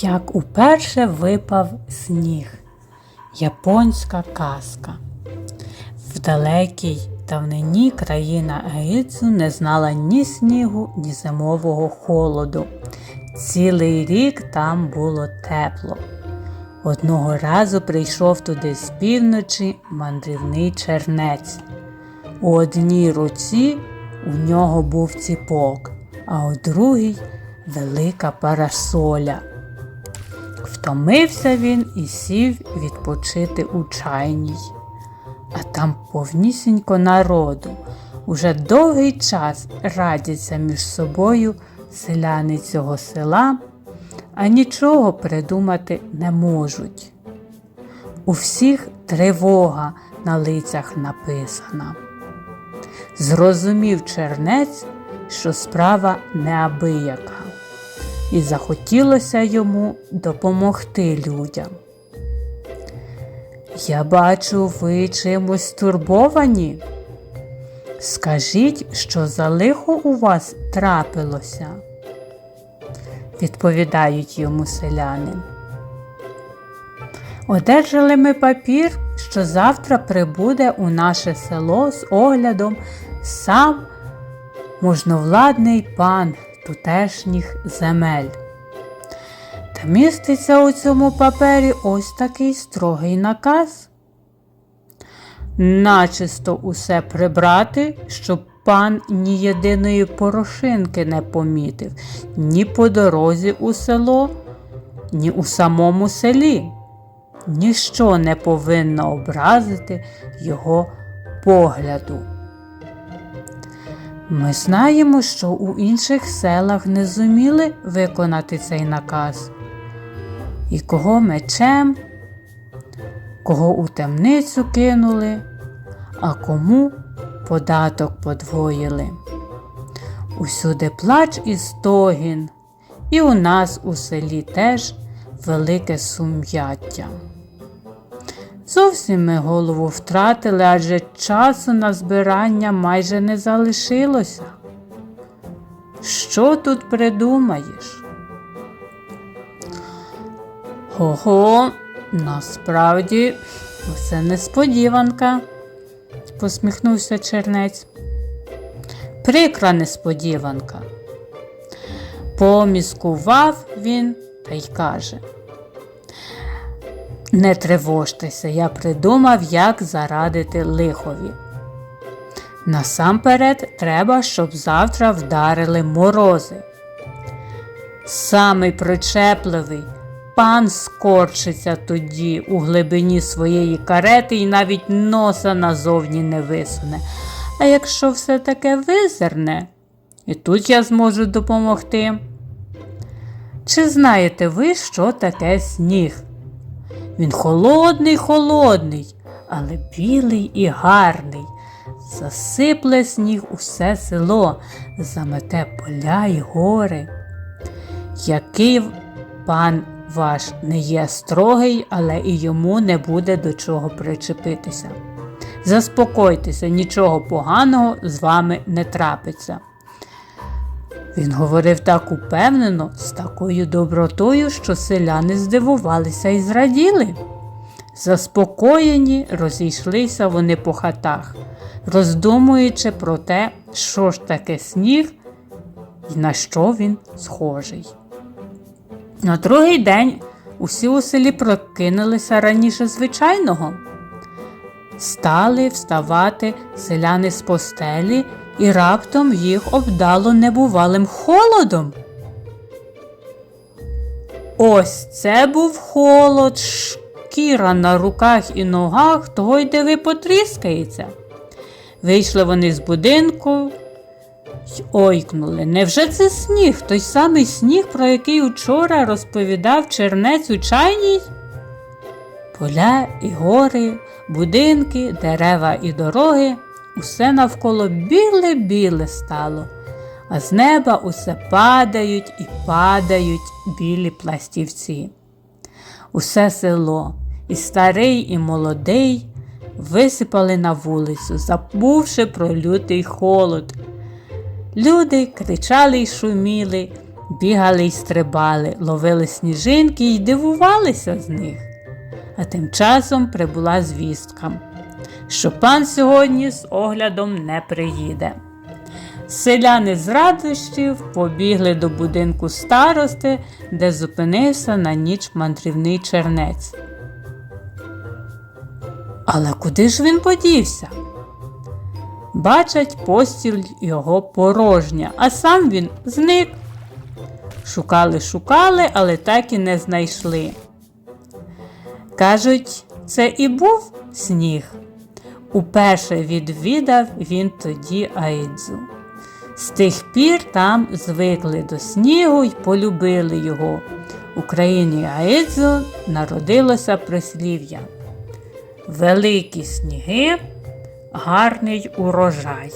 Як уперше випав сніг. Японська казка. В далекій давнині країна Аїцу не знала ні снігу, ні зимового холоду. Цілий рік там було тепло. Одного разу прийшов туди з півночі мандрівний чернець. У одній руці у нього був ціпок, а у другій велика парасоля. Втомився він і сів відпочити у чайній. А там повнісінько народу. Уже довгий час радяться між собою селяни цього села, а нічого придумати не можуть. У всіх тривога на лицях написана. Зрозумів чернець, що справа неабияка, і захотілося йому допомогти людям. Я бачу, ви чимось турбовані. Скажіть, що за лихо у вас трапилося? Відповідають йому селяни. Одержали ми папір, що завтра прибуде у наше село з оглядом сам можновладний пан тутешніх земель. Та міститься у цьому папері ось такий строгий наказ. Начисто усе прибрати, щоб пан ні єдиної порошинки не помітив ні по дорозі у село, ні у самому селі. Ніщо не повинно образити його погляду. Ми знаємо, що у інших селах не зуміли виконати цей наказ. І кого мечем, кого у темницю кинули, а кому податок подвоїли. Усюди плач і стогін, і у нас у селі теж велике сум'яття. Зовсім ми голову втратили, адже часу на збирання майже не залишилося. Що тут придумаєш? Ого, насправді це несподіванка, посміхнувся чернець. Прикра несподіванка. Поміскував він та й каже. Не тривожтеся, я придумав, як зарадити лихові. Насамперед треба, щоб завтра вдарили морози. Самий причепливий пан скорчиться тоді у глибині своєї карети і навіть носа назовні не висуне. А якщо все таке визирне, і тут я зможу допомогти. Чи знаєте ви, що таке сніг? Він холодний, холодний, але білий і гарний. Засипле сніг усе село, замете поля й гори. Який пан ваш не є строгий, але і йому не буде до чого причепитися. Заспокойтеся, нічого поганого з вами не трапиться. Він говорив так упевнено, з такою добротою, що селяни здивувалися і зраділи. Заспокоєні, розійшлися вони по хатах, роздумуючи про те, що ж таке сніг і на що він схожий. На другий день усі у селі прокинулися раніше звичайного. Стали вставати селяни з постелі і раптом їх обдало небувалим холодом. Ось це був холод, шкіра на руках і ногах, того й диви потріскається. Вийшли вони з будинку й ойкнули. Невже це сніг, той самий сніг, про який учора розповідав чернець у чайній? Поля і гори, будинки, дерева і дороги усе навколо біле-біле стало, а з неба усе падають і падають білі пластівці. Усе село, і старий, і молодий, висипали на вулицю, забувши про лютий холод. Люди кричали й шуміли, бігали й стрибали, ловили сніжинки й дивувалися з них. А тим часом прибула звістка, що пан сьогодні з оглядом не приїде. Селяни з радощів побігли до будинку старости, де зупинився на ніч мандрівний чернець. Але куди ж він подівся? Бачать, постіль його порожня, а сам він зник. Шукали, шукали, але так і не знайшли. Кажуть, це і був сніг. Уперше відвідав він тоді Айдзу. З тих пір там звикли до снігу й полюбили його. У країні Аїдзу народилося прислів'я. Великі сніги, гарний урожай.